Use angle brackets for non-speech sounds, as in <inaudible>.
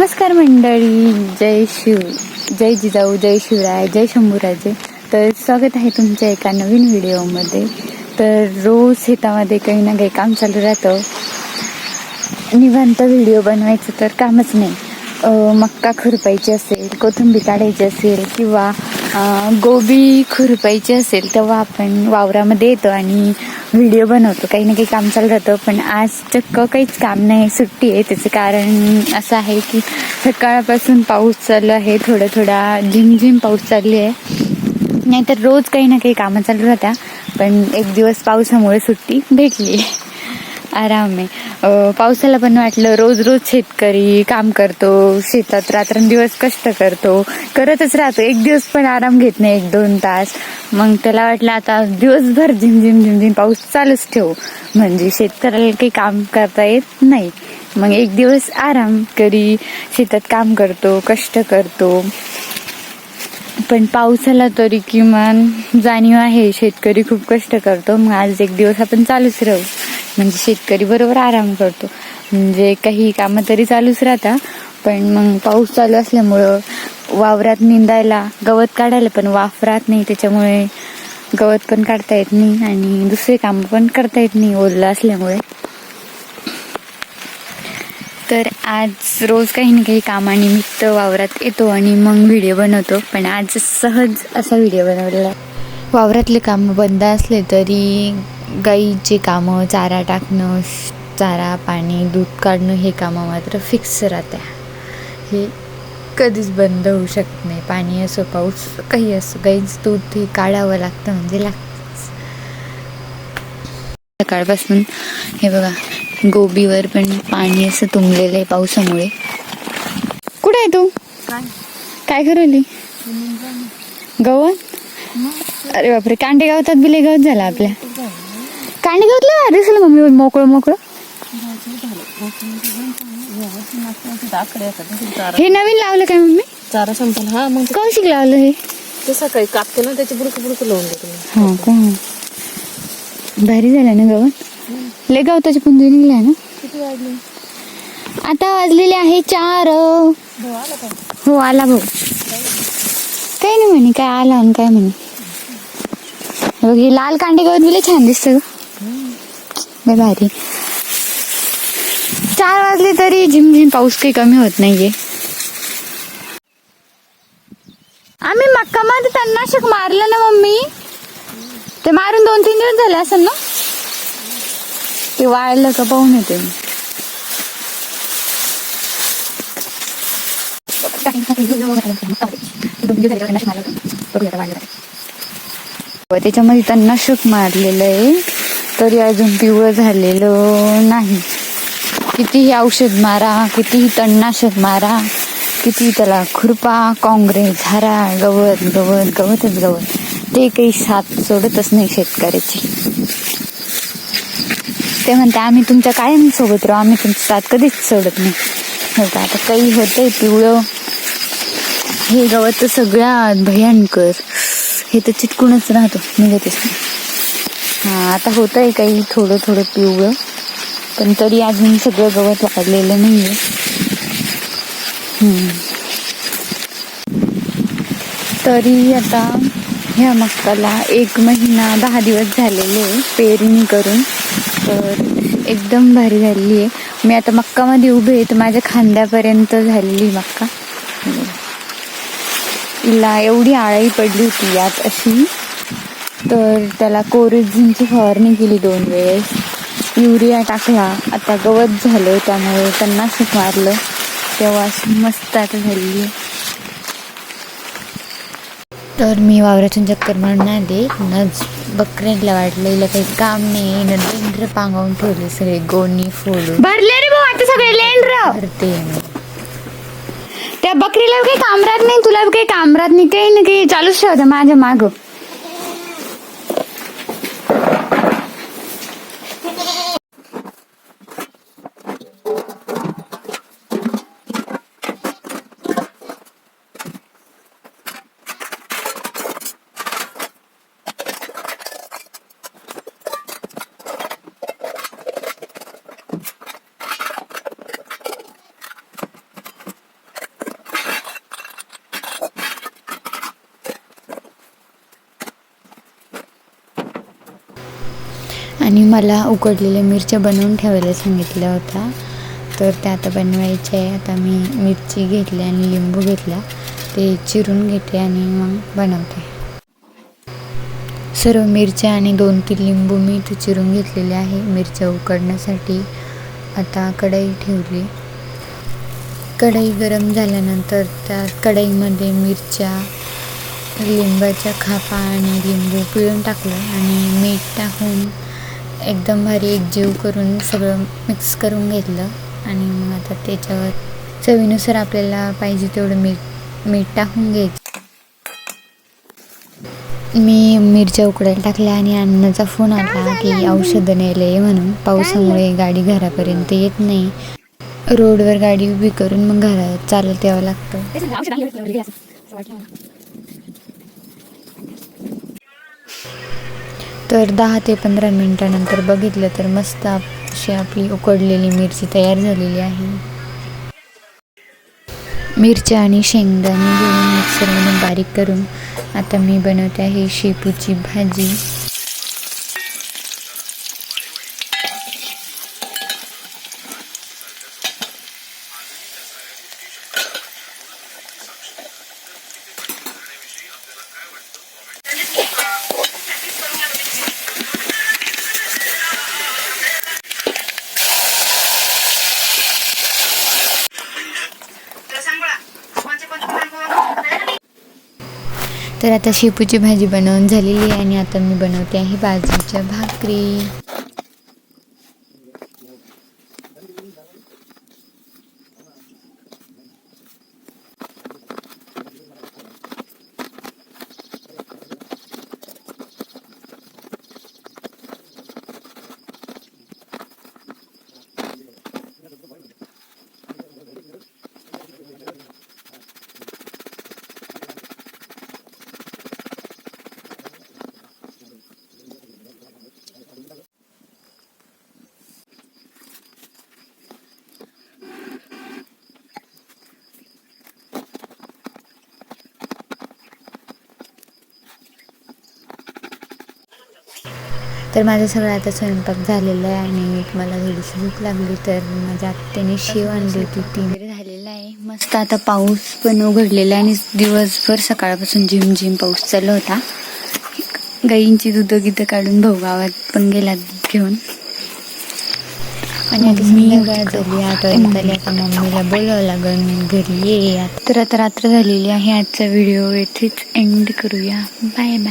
नमस्कार मंडळी जय शिव जय जिजाऊ जय शिवराय जय शंभूराजे. तर स्वागत आहे तुमच्या एका नवीन व्हिडिओमध्ये. तर रोज शेतामध्ये काही ना काही काम चालू राहतं. निवांत व्हिडिओ बनवायचं तर कामच नाही. मक्का खुरपायची असेल कोथिंबीर काढायची असेल किंवा गोबी खुरपायची असेल तेव्हा आपण वावरामध्ये येतो आणि व्हिडिओ बनवतो. काही ना काही काम चालू राहतं पण आज चक्क काहीच काम नाही. सुट्टी आहे. त्याचं कारण असं आहे की सकाळपासून पाऊस चालू आहे. थोडा थोडा झिमझिम पाऊस चालली आहे. नाहीतर रोज काही ना काही कामं चालू राहत्या पण एक दिवस पावसामुळे सुट्टी भेटली. आराम आहे. पावसाला पण वाटलं रोज रोज शेतकरी काम करतो शेतात रात्रंदिवस कष्ट करतो करतच राहतो. एक दिवस पण आराम घेत नाही एक दोन तास. मग त्याला वाटलं आता दिवसभर झिमझिम झिमझिम पाऊस चालूच ठेवू. म्हणजे शेतकऱ्याला काही काम करता येत नाही. मग एक दिवस आराम करी शेतात काम करतो कष्ट करतो. पण पावसाला तरी किमान जाणीव आहे शेतकरी खूप कष्ट करतो. मग आज एक दिवस आपण चालूच राहू. म्हणजे शेतकरी बरोबर आराम करतो. म्हणजे काही कामं तरी चालूच राहता पण मग पाऊस चालू असल्यामुळं वावरात निंदायला गवत काढायला पण वाफरात नाही त्याच्यामुळे गवत पण काढता येत नाही आणि दुसरे कामं पण करता येत नाही ओलं असल्यामुळे. तर आज रोज काही ना काही कामानिमित्त वावरात येतो आणि मग व्हिडिओ बनवतो पण आज सहज असा व्हिडिओ बनवलेला आहे. वावरातले कामं बंद असले तरी गाईचे कामं चारा टाकणं चारा पाणी दूध काढणं हे कामं मात्र फिक्स राहत्या. हे कधीच बंद होऊ शकत नाही. पाणी असो पाऊस काही असो गाईचं दूध हे काढावं लागतं म्हणजे लागतंच. सकाळपासून हे बघा गोबीवर पण पाणी असं तुंबलेलं आहे पावसामुळे. कुठे आहे तू? काय? करवली गवत? अरे बापरे कांडे गावतात बिले गावत झाला आपल्या. कांडे गावतलं अरे दिसलं मम्मी मोकळं मोकळं? हे नवीन लावलं काय मम्मी? चारा संपला. हा मग कौशिक लावलं हे. ते सकाळी कापते ना त्याचे बुडकं बुडकं लावून देते मी. हा का? भारी झालं ना गवत लय गवताची पुंजू निघली आहे ना? किती वाजले? आता वाजलेले आहे चार. भाऊ आला का? हो आला भाऊ. काही नाही म्हणे काय आला आणि काय म्हणे. बघ हे लाल कांडे गवत बिले छान दिसतं ग. भारी चार वाजले तरी झिमझिम पाऊस काही कमी होत नाहीये. आम्ही मक्का मध्ये तणनाशक मारलं ना मम्मी? ते मारून दोन तीन दिवस झाले असेल ना? ते वाळलं का पाहून येते त्याच्यामध्ये तणनाशक मारलेलं आहे. तरी अजून पिवळं झालेलं नाही. कितीही औषध मारा कितीही तणनाशक मारा किती त्याला खुरपा काँग्रेस झारा गवत गवत गवतच गवत. ते काही साथ सोडतच नाही शेतकऱ्याची. ते म्हणते आम्ही तुमच्या कायम सोबत राहू आम्ही तुमचा साथ कधीच सोडत नाही. हो आता काही होतंय पिवळं. हे गवत तर सगळ्यात भयंकर. हे तर चिटकूनच राहतो निघतच नाही. हा आता होत आहे काही थोडं थोडं पिवळं. पण तरी अजून सगळं गवत वाढलेलं नाहीये. आहे तरी आता ह्या मक्काला एक महिना दहा दिवस झालेले आहे पेरणी करून. तर एकदम भारी झालेली आहे. मी आता मक्कामध्ये उभे आहे तर माझ्या खांद्यापर्यंत झालेली मक्का. तिला एवढी आळाई पडली होती यात अशी. तर त्याला कोरेझिनची फवारणी केली दोन वेळेस. युरिया टाकला. आता गवत झालं त्यामुळे त्यांना मारलं तेव्हा अशी मस्त आता आहे. तर मी वावरातून चक्कर मारून आले. न बकऱ्यांना वाटलं हिला काही काम नाही. न लेंड्र पांगावून ठेवले सगळे गोणी फोडून भरले रे भाऊ आता सगळे लेंड्र. भरते त्या बकरीला काही काम राहत नाही तुला काही काम राहत नाही काही ना काही चालूच ठेवतं माझ्या माग. Thank <laughs> you. आणि मला उकडलेल्या मिरच्या बनवून ठेवायला सांगितल्या होत्या. तर त्या आता बनवायच्या आहे. आता मी मिरची घेतली आणि लिंबू घेतला. ते चिरून घेते आणि मग बनवते. सर्व मिरच्या आणि दोन तीन लिंबू मी इथे चिरून घेतलेले आहे. मिरच्या उकडण्यासाठी आता कढई ठेवली. कढई गरम झाल्यानंतर त्या कढईमध्ये मिरच्या लिंबाच्या खापा आणि लिंबू पिळून टाकलं आणि मीठ टाकून एकदम भारी एकजीव करून सगळं मिक्स करून घेतलं. आणि मग आता त्याच्यावर चवीनुसार आपल्याला पाहिजे तेवढं मीठ मीठ टाकून घ्यायचं. मी मिरच्या उकडायला टाकल्या आणि अण्णाचा फोन आला की औषधं न्यायला ये म्हणून. पावसामुळे गाडी घरापर्यंत येत नाही. रोडवर गाडी उभी करून मग घरात चालत यावं लागतं. तर दहा ते पंधरा मिनिटानंतर बघितलं तर मस्त अशी आपली उकडलेली मिरची तयार झालेली आहे. मिरच्या आणि शेंगदाणे घेऊन मिक्सरमधून बारीक करून आता मी बनवते आहे शेपूची भाजी. तर आता शेपूची भाजी बनवून झालेली आहे आणि आता मी बनवते आहे बाजरीच्या भाकरी. तर माझं सगळं आता स्वयंपाक झालेला आहे आणि मला थोडीशी भूक लागली तर माझ्या आत्याने शेव आणली होती ती वगैरे झालेला आहे. मस्त आता पाऊस पण उघडलेला आहे आणि दिवसभर सकाळपासून झिम झिम पाऊस चालू होता. गाईंची दुधं गिधं काढून भाऊ गावात पण गेला घेऊन. आणि आता संध्याकाळ झाली आठ वाजता आली आता मम्मीला बोलावं लागेल घरी ये तर आता रात्र झालेली आहे आजचा व्हिडिओ येथेच एंड करूया. Bye bye